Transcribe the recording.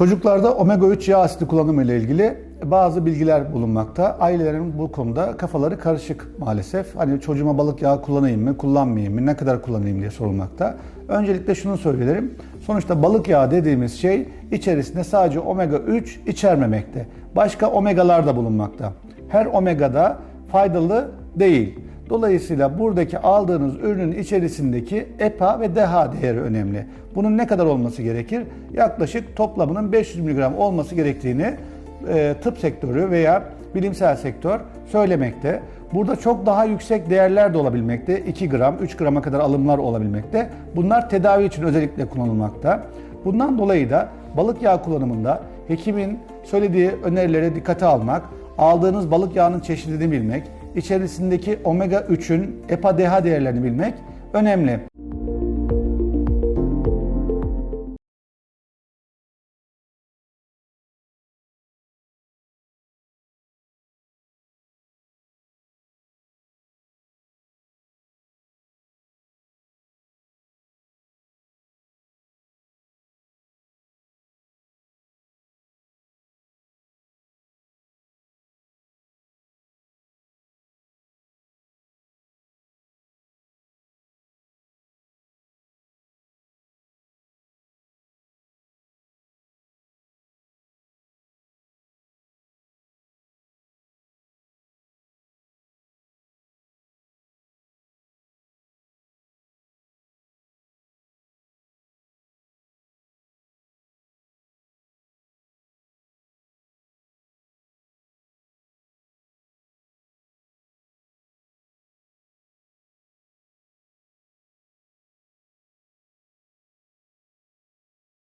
Çocuklarda omega 3 yağ asidi kullanımı ile ilgili bazı bilgiler bulunmakta. Ailelerin bu konuda kafaları karışık maalesef. Hani çocuğuma balık yağı kullanayım mı, kullanmayayım mı, ne kadar kullanayım diye sorulmakta. Öncelikle şunu söyleyelim. Sonuçta balık yağı dediğimiz şey içerisinde sadece omega 3 içermemekte. Başka omegalar da bulunmakta. Her omegada faydalı değil. Dolayısıyla buradaki aldığınız ürünün içerisindeki EPA ve DHA değeri önemli. Bunun ne kadar olması gerekir? Yaklaşık toplamının 500 mg olması gerektiğini e, tıp sektörü veya bilimsel sektör söylemekte. Burada çok daha yüksek değerler de olabilmekte. 2 gram, 3 grama kadar alımlar olabilmekte. Bunlar tedavi için özellikle kullanılmakta. Bundan dolayı da balık yağı kullanımında hekimin söylediği önerileri dikkate almak, aldığınız balık yağının çeşidini bilmek, içerisindeki omega 3'ün EPA DHA değerlerini bilmek önemli.